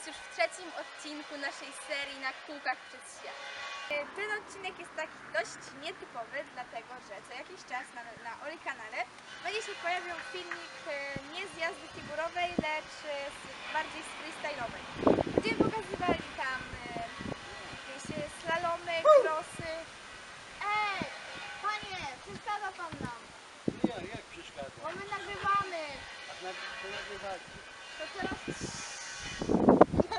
odcinku naszej serii na kółkach przez świat. E, Ten odcinek jest taki dość nietypowy, dlatego że co jakiś czas na, na Oli kanale będzie się pojawiał filmik e, nie z jazdy figurowej, lecz e, z, bardziej z freestyle'owej. Będziemy pokazywali tam e, jakieś e, slalomy, krosy. Ej, panie, przeszkadza pan nam, Nie, jak przeszkadza? bo my nagrywamy. A na, to nagrywacie. To teraz...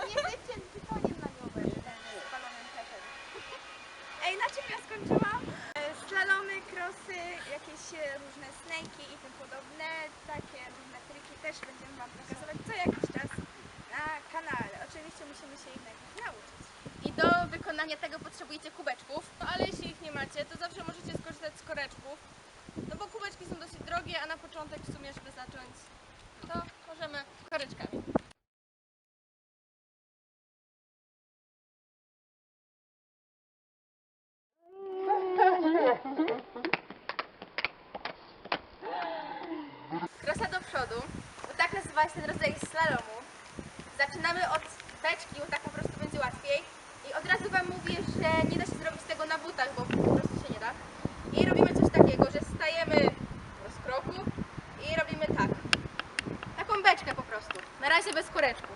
Nie jesteście tytoniem na głowę. spalonym pepem. Ej, na czym ja skończyłam? E, Slalomy, krosy, jakieś e, różne snake'i i tym podobne, takie różne triki też będziemy Wam pokazywać co jakiś czas na kanale. Oczywiście musimy się ich najpierw nauczyć. I do wykonania tego potrzebujecie kubeczków, no ale jeśli ich nie macie, to zawsze możecie skorzystać z koreczków. No bo kubeczki są dosyć drogie, a na początek w sumie, żeby zacząć, to możemy koreczkami. Krosa do przodu, bo tak nazywa się ten rodzaj slalomu. Zaczynamy od beczki, bo tak po prostu będzie łatwiej. I od razu Wam mówię, że nie da się zrobić tego na butach, bo po prostu się nie da. I robimy coś takiego, że stajemy w rozkroku i robimy tak. Taką beczkę po prostu. Na razie bez koreczku.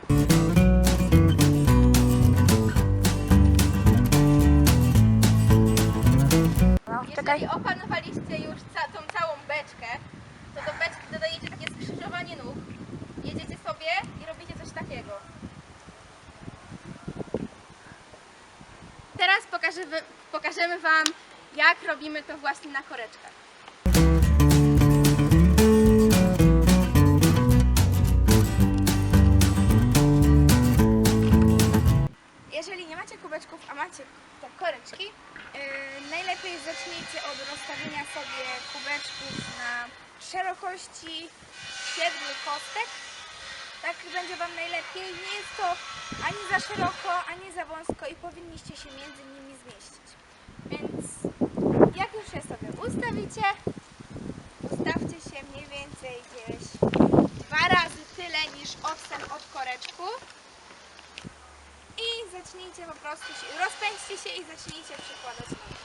Jeżeli opanowaliście już tą całą beczkę, to do beczki dodajecie takie skrzyżowanie nóg. Jedziecie sobie i robicie coś takiego. Teraz pokażemy, pokażemy Wam, jak robimy to właśnie na koreczkach. Jeżeli nie macie kubeczków, a macie te koreczki, yy, najlepiej zacznijcie od rozstawienia sobie kubeczków na szerokości siedmiu kostek. Tak będzie Wam najlepiej. Nie jest to ani za szeroko, ani za wąsko i powinniście się między nimi zmieścić. Więc jak już je sobie ustawicie, ustawcie się mniej więcej gdzieś dwa razy tyle niż odstęp od koreczku. I zacznijcie po prostu się, rozpędźcie się i zacznijcie przykładać nogi.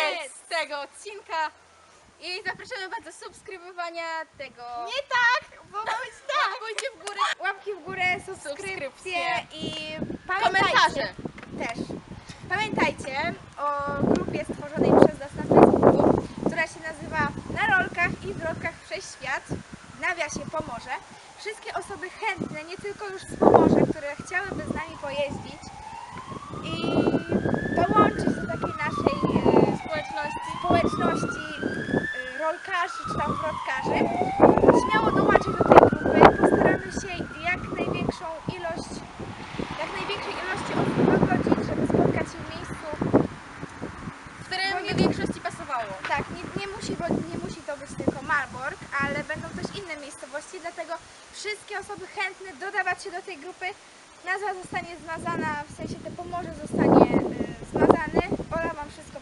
Koniec tego odcinka. I zapraszamy Was do subskrybowania tego. Nie tak, bo ma być tak. Łapkujcie w górę. Łapki w górę, subskrypcje i Komentarze. pamiętajcie też. Pamiętajcie o grupie stworzonej przez nas na Facebooku, która się nazywa Na rolkach i wrotkach Wszechświat. W nawiasie Pomorze. Wszystkie osoby chętne, nie tylko już z Pomorza, które chciałyby z nami pojeździć i dołączyć do takiej naszej e, Społeczności. y, rolkarzy czy tam wrotkarzy. Śmiało dołączyć do tej grupy. Postaramy się jak największą ilość, jak największej ilości osób dogodzić, żeby spotkać się w miejscu. w którym by większości pasowało. Tak, nie, nie, musi, nie musi to być tylko Malbork, ale będą też inne miejscowości, dlatego wszystkie osoby chętne dodawać się do tej grupy. Nazwa zostanie zmazana, w sensie te Pomorze zostanie y, zmazane. Ola Wam wszystko